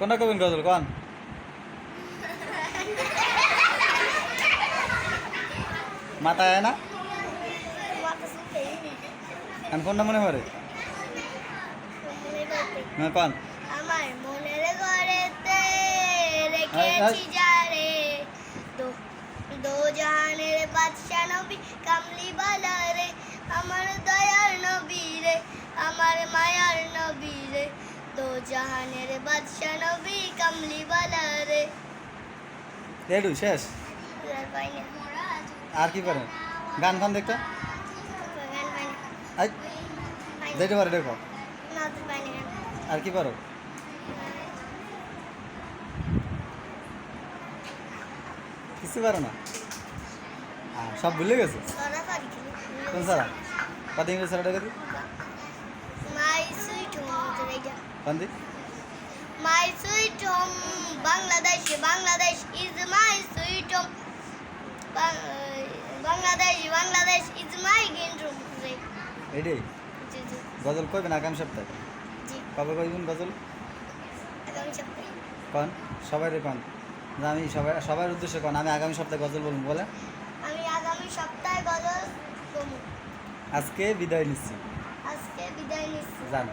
কোনটা কবেন গজল কন? মাথায় না। আমি কোনটা মনে পড়ে? হ্যাঁ কন? আমার মনের ঘরেতে রেখেছি যারে। দো দো জাহানের বাদশা নবী কামলি বালা রে আমার দয়ার জাহানের বাদশা নবী কামলি বালা রে এডু শেষ? আর কি করেন? গান খান দেখতে। যেতে পারে দেখো। আর কি পারো? কিছু পারো না? সব ভুলে গেছো? কোন সারা? কত ইংরেজি সারাটা দেখি মাই সুইট হোম এইটা কোন দি My sweet home, Bangladesh, Bangladesh is my sweet home. Bang- uh, Bangladesh, Bangladesh is my green room. জি, জি, জি, গজল কইবেন আগামী সপ্তাহে? জি, কবে কইবেন গজল? কন? সবাই কন? আমি সবাই সবার উদ্দেশ্যে কন? আমি আগামী সপ্তাহে গজল বলব বলে আমি আগামী সপ্তাহে গজল। আজকে বিদায় নিচ্ছি। আজকে বিদায় নিচ্ছি। জান